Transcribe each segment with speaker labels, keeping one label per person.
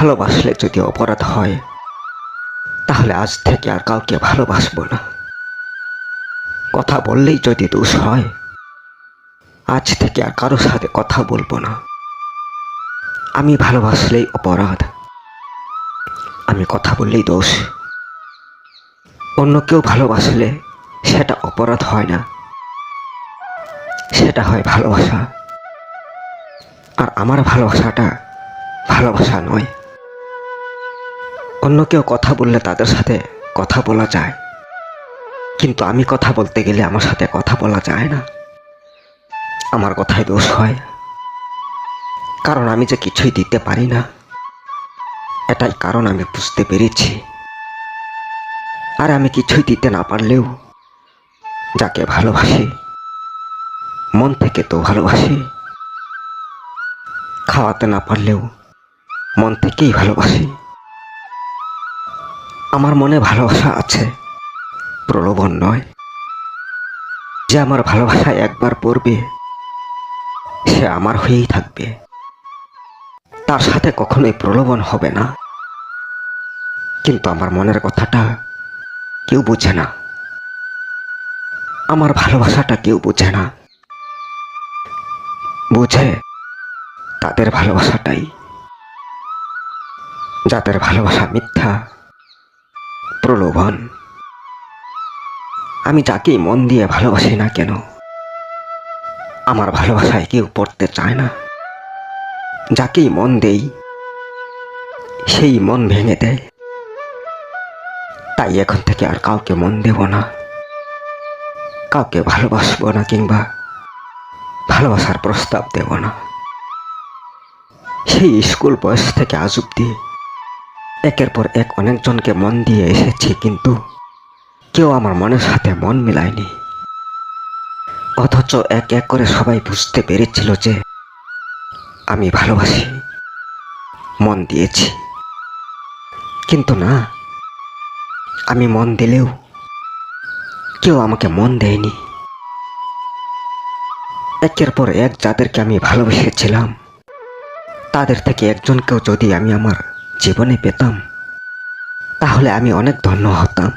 Speaker 1: ভালোবাসলে যদি অপরাধ হয়, তাহলে আজ থেকে আর কাউকে ভালোবাসবো না। কথা বললেই যদি দোষ হয়, আজ থেকে আর কারোর সাথে কথা বলব না। আমি ভালোবাসলেই অপরাধ, আমি কথা বললেই দোষ। অন্য কেউ ভালোবাসলে সেটা অপরাধ হয় না, সেটা হয় ভালোবাসা। আর আমার ভালোবাসাটা ভালোবাসা নয়। অন্য কেউ কথা বললে তাদের সাথে কথা বলা যায়। কিন্তু আমি কথা বলতে গেলে আমার সাথে কথা বলা যায় না। আমার কথায় দোষ হয়। কারণ আমি যে কিছুই দিতে পারি না, এটাই কারণ আমি বুঝতে পেরেছি। আর আমি কিছুই দিতে না পারলেও যাকে ভালোবাসি, মন থেকে তো ভালোবাসি, খাওয়াতে না পারলেও মন থেকেই ভালোবাসি। আমার মনে ভালোবাসা আছে। প্রলোভন নয়। যে আমার ভালোবাসায় একবার পড়বে, সে আমার হয়েই থাকবে। তার সাথে কখনোই প্রলোভন হবে না। কিন্তু আমার মনের কথাটা কেউ বোঝে না। আমার ভালোবাসাটা কেউ বোঝে না। বুঝে তাদের ভালোবাসাটাই। যাদের ভালোবাসা মিথ্যা প্রলোভন আমি যাকেই মন দিয়ে ভালোবাসি না কেন, আমার ভালোবাসায় কেউ পড়তে চায় না। যাকেই মন দেই, সেই মন ভেঙে দেয়। তাই এখন থেকে আর কাউকে মন দেব না, কাউকে ভালোবাসবো না কিংবা ভালোবাসার প্রস্তাব দেব না। সেই স্কুল বয়স থেকে আজ অব্দি একের পর এক অনেকজনকে মন দিয়ে এসেছি, কিন্তু কেউ আমার মনের সাথে মন মিলায়নি। অথচ এক এক করে সবাই বুঝতে পেরেছিল যে আমি ভালোবাসি, মন দিয়েছি। কিন্তু না, আমি মন দিলেও কেউ আমাকে মন দেয়নি। একের পর এক যাদেরকে আমি ভালোবেসেছিলাম, তাদের থেকে একজনকেও যদি আমি আমার জীবনে পেতাম, তাহলে আমি অনেক ধন্য হতাম।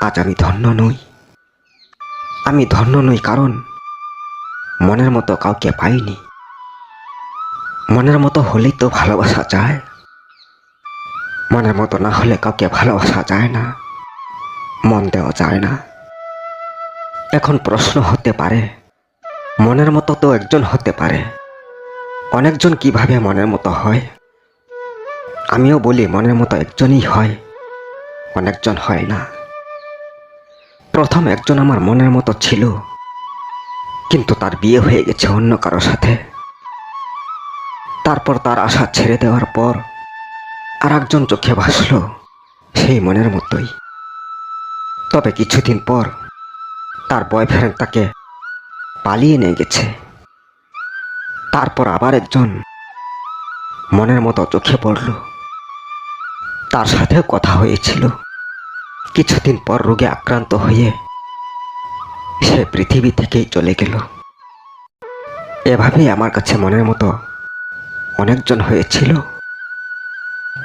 Speaker 1: আজ আমি ধন্য নই। আমি ধন্য নই কারণ মনের মতো কাউকে পাইনি। মনের মতো হলেই তো ভালোবাসা যায়। মনের মতো না হলে কাউকে ভালোবাসা যায় না। মন দেওয়া যায় না। এখন প্রশ্ন হতে পারে, মনের মতো তো একজন হতে পারে। অনেকজন কীভাবে মনের মতো হয়? আমিও বলি, মনের মতো একজনই হয়। অনেকজন হয় না। প্রথম একজন আমার মনের মতো ছিল। কিন্তু তার বিয়ে হয়ে গেছে অন্য কারও সাথে। তারপর তার আশা ছেড়ে দেওয়ার পর আর একজন চোখে ভাসল সেই মনের মতোই। তবে কিছুদিন পর তার বয়ফ্রেন্ড তাকে পালিয়ে নিয়ে গেছে। তারপর আবার একজন মনের মতো চোখে পড়ল। তার সাথেও কথা হয়েছিল। কিছুদিন পর রোগে আক্রান্ত হয়ে সে পৃথিবী থেকেই চলে গেল। এভাবেই আমার কাছে মনের মতো অনেকজন হয়েছিল।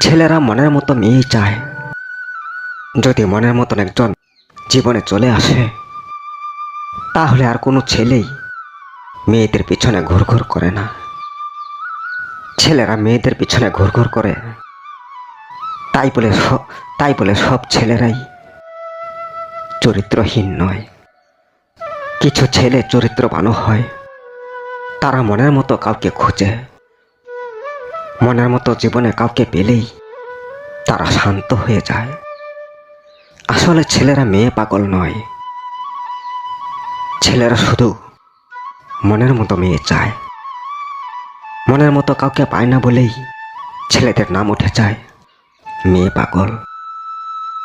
Speaker 1: ছেলেরা মনের মতো মেয়ে চায়। যদি মনের মতন একজন জীবনে চলে আসে, তাহলে আর কোনো ছেলেই মেয়েদের পিছনে ঘুরঘুর করে না। ছেলেরা মেয়েদের পিছনে ঘুরঘুর করে তাই বলে সব তাই বলে সব ছেলেরাই চরিত্রহীন নয়। কিছু ছেলে চরিত্রবানও হয়। তারা মনের মতো কাউকে খোঁজে। মনের মতো জীবনে কাউকে পেলেই তারা শান্ত হয়ে যায়। আসলে ছেলেরা মেয়ে পাগল নয়। ছেলেরা শুধু মনের মতো মেয়ে চায়। মনের মতো কাউকে পায় না বলেই ছেলেদের নাম উঠে যায়। মেয়ে পাগল।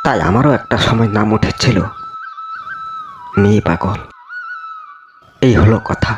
Speaker 1: তাই আমারও একটা সময় নাম উঠেছিল মেয়ে পাগল। এই হলো কথা।